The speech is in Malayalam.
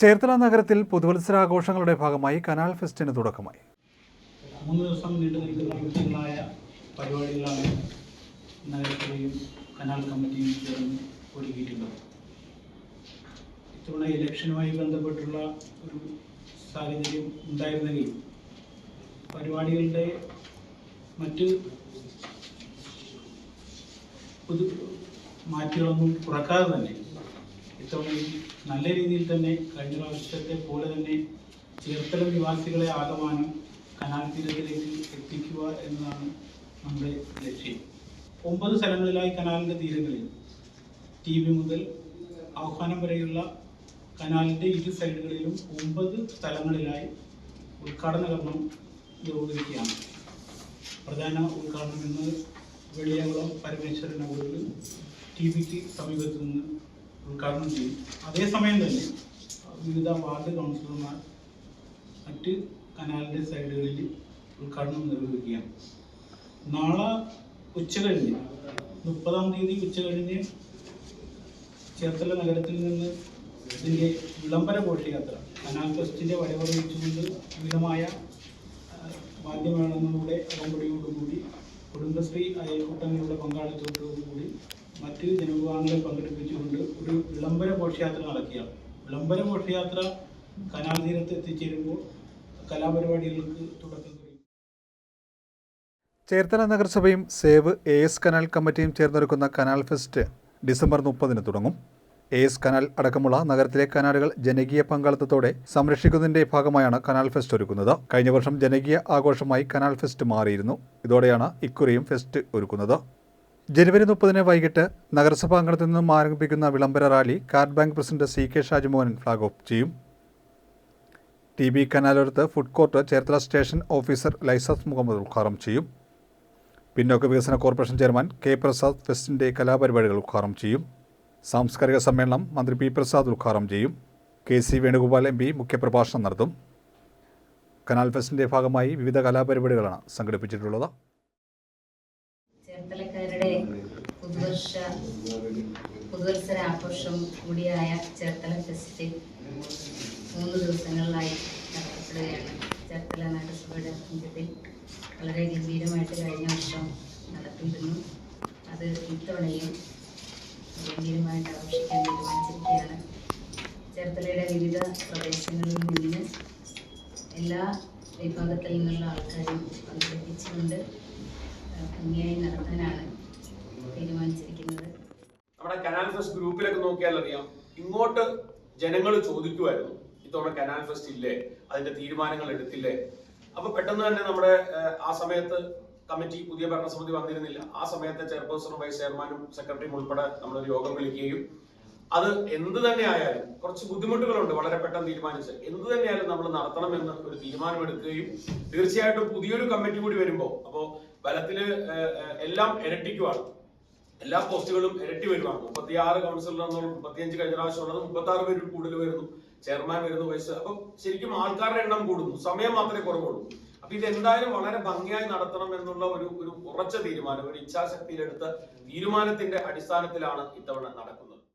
ചേർത്തല നഗരത്തിൽ പുതുവത്സരാഘോഷങ്ങളുടെ ഭാഗമായി കനാൽ ഫെസ്റ്റിന് തുടക്കമായി. മൂന്ന് ദിവസം നീണ്ടു നിൽക്കുന്ന വിവിധങ്ങളായ പരിപാടികളാണ് നഗരത്തിലെയും കനാൽ കമ്മിറ്റിയും ചേർന്ന് ഒരുക്കിയിട്ടുള്ളത്. ഇത്തവണ ഇലക്ഷനുമായി ബന്ധപ്പെട്ടുള്ള ഒരു സാഹചര്യം ഉണ്ടായിരുന്നെങ്കിൽ പരിപാടികളുടെ മറ്റ് പുതു മാറ്റുകളൊന്നും കുറക്കാതെ തന്നെ ഇത്തവണയും നല്ല രീതിയിൽ തന്നെ കഴിഞ്ഞ പ്രാവശ്യത്തെ പോലെ തന്നെ ചേർത്തല നിവാസികളെ ആകമാനം കനാൽ തീരത്തിലേക്ക് എത്തിക്കുക എന്നതാണ് നമ്മുടെ ലക്ഷ്യം. ഒമ്പത് സ്ഥലങ്ങളിലായി കനാലിന്റെ തീരങ്ങളിൽ ടി വി മുതൽ ആഹ്വാനം വരെയുള്ള കനാലിന്റെ ഇരു സൈഡുകളിലും ഒമ്പത് സ്ഥലങ്ങളിലായി ഉദ്ഘാടന കർമ്മം നിർവഹിക്കുകയാണ്. പ്രധാന ഉദ്ഘാടനം ഇന്ന് വെള്ളിയാകുളം പരമേശ്വരൻ നഗറിൽ ടി വിക്ക് സമീപത്തു നിന്ന് ഉദ്ഘാടനം ചെയ്യും. അതേസമയം തന്നെ വിവിധ വാർഡ് കൗൺസിലർമാർ മറ്റ് കനാലിന്റെ സൈഡുകളിൽ ഉദ്ഘാടനം നിർവഹിക്കുകയാണ്. നാളെ ഉച്ച കഴിഞ്ഞ് മുപ്പതാം തീയതി ഉച്ച കഴിഞ്ഞ് ചേർത്തല നഗരത്തിൽ നിന്ന് ഇതിന്റെ വിളംബര ഘോഷയാത്ര കനാൽ ഫെസ്റ്റിന്റെ വരവറിയിച്ചുകൊണ്ട് വിവിധമായ മാധ്യമങ്ങളിലൂടെ ഉടമ്പടിയോടുകൂടി കുടുംബശ്രീ അയൽക്കൂട്ടങ്ങളുടെ പങ്കാളിത്തത്തോടുകൂടി മറ്റ് ജനവിഭാഗങ്ങളെ പങ്കെടുപ്പിച്ചുകൊണ്ട് ഒരു വിളംബര ഘോഷയാത്ര നടക്കുകയാണ്. വിളംബര ഘോഷയാത്ര കനാൽ തീരത്ത് എത്തിച്ചേരുമ്പോൾ കലാപരിപാടികൾക്ക് തുടക്കം ചേർത്തല നഗരസഭയും സേവ് എ എസ് കനാൽ കമ്മിറ്റിയും ചേർന്നൊരുക്കുന്ന കനാൽ ഫെസ്റ്റ് ഡിസംബർ മുപ്പതിന് തുടങ്ങും. എ എസ് കനാൽ അടക്കമുള്ള നഗരത്തിലെ കനാലുകൾ ജനകീയ പങ്കാളിത്തത്തോടെ സംരക്ഷിക്കുന്നതിന്റെ ഭാഗമായാണ് കനാൽ ഫെസ്റ്റ് ഒരുക്കുന്നത്. കഴിഞ്ഞ വർഷം ജനകീയ ആഘോഷമായി കനാൽ ഫെസ്റ്റ് മാറിയിരുന്നു. ഇതോടെയാണ് ഇക്കുറിയും ഫെസ്റ്റ് ഒരുക്കുന്നത്. ജനുവരി മുപ്പതിന് വൈകിട്ട് നഗരസഭാ അംഗണത്തിൽ നിന്നും ആരംഭിക്കുന്ന വിളംബര rally card bank president C K Shajimohan flag off ചെയ്യും. T B കനാലോരത്ത് food court Cherthala station officer laissez Muhammad ഉദ്ഘാടനം ചെയ്യും. പിന്നോക്ക വികസന കോർപ്പറേഷൻ ചെയർമാൻ കെ പ്രസാദ് ഫെസ്റ്റിന്റെ കലാപരിപാടികൾ ഉദ്ഘാടനം ചെയ്യും. സാംസ്കാരിക സമ്മേളനം മന്ത്രി പി പ്രസാദ് ഉദ്ഘാടനം ചെയ്യും. K C Venugopal M P മുഖ്യപ്രഭാഷണം നടത്തും. കനാൽ ഫെസ്റ്റിന്റെ ഭാഗമായി വിവിധ കലാപരിപാടികളാണ് സംഘടിപ്പിച്ചിട്ടുള്ളത്. പുതുവർഷ പുതുവത്സരാഘോഷം കൂടിയായ ചേർത്തല ഫെസ്റ്റ് മൂന്ന് ദിവസങ്ങളിലായി നടത്തപ്പെടുകയാണ്. ചേർത്തല നഗരസഭയുടെ ആഭിമുഖ്യത്തിൽ വളരെ ഗംഭീരമായിട്ട് കഴിഞ്ഞ വർഷം നടത്തിയിരുന്നു. അത് ഇത്തവണയും ഗംഭീരമായിട്ട് ആഘോഷിക്കാൻ തീരുമാനിച്ചിരിക്കുകയാണ്. ചേർത്തലയുടെ വിവിധ പ്രദേശങ്ങളിൽ നിന്ന് എല്ലാ വിഭാഗത്തിൽ നിന്നുള്ള ആൾക്കാരും പങ്കെടുപ്പിച്ചുകൊണ്ട് ഭംഗിയായി നടത്താനാണ് തീരുമാനിച്ചിരിക്കുന്നത് നമ്മുടെ കനാൽ ഫെസ്റ്റ് ഗ്രൂപ്പിലൊക്കെ നോക്കിയാൽ അറിയാം. ഇങ്ങോട്ട് ജനങ്ങൾ ചോദിക്കുമായിരുന്നു ഇത്തവണ കനാൽ ഫെസ്റ്റ് ഇല്ലേ? അതിന്റെ തീരുമാനങ്ങൾ എടുത്തില്ലേ? അപ്പൊ പെട്ടെന്ന് തന്നെ നമ്മുടെ ആ സമയത്ത് കമ്മിറ്റി പുതിയ ഭരണസമിതി വന്നിരുന്നില്ല. ആ സമയത്തെ ചെയർപേഴ്സണും വൈസ് ചെയർമാനും സെക്രട്ടറിയും ഉൾപ്പെടെ നമ്മളൊരു യോഗം വിളിക്കുകയും അത് എന്ത് തന്നെ ആയാലും കുറച്ച് ബുദ്ധിമുട്ടുകളുണ്ട് വളരെ പെട്ടെന്ന് തീരുമാനിച്ച്. എന്ത് തന്നെയായാലും നമ്മൾ നടത്തണമെന്ന് ഒരു തീരുമാനമെടുക്കുകയും തീർച്ചയായിട്ടും പുതിയൊരു കമ്മിറ്റി കൂടി വരുമ്പോൾ അപ്പോൾ ബലത്തിൽ എല്ലാം ഇരട്ടിക്കുവാണ്. എല്ലാ പോസ്റ്റുകളും ഇരട്ടി വരുവാണ്. മുപ്പത്തിയാറ് കൗൺസിലർ എന്നുള്ള മുപ്പത്തിയഞ്ച് കഴിഞ്ഞ പ്രാവശ്യം ഉള്ളത് മുപ്പത്തി ആറ് പേര് കൂടുതൽ വരുന്നു. ചെയർമാൻ വരുന്നു വയസ്സ് അപ്പൊ ശരിക്കും ആൾക്കാരുടെ എണ്ണം കൂടുന്നു. സമയം മാത്രമേ കുറവുള്ളൂ. അപ്പൊ ഇത് എന്തായാലും വളരെ ഭംഗിയായി നടത്തണം എന്നുള്ള ഒരു ഒരു ഉറച്ച തീരുമാനം ഒരു ഇച്ഛാശക്തിയിലെടുത്ത തീരുമാനത്തിന്റെ അടിസ്ഥാനത്തിലാണ് ഇത്തവണ നടക്കുന്നത്.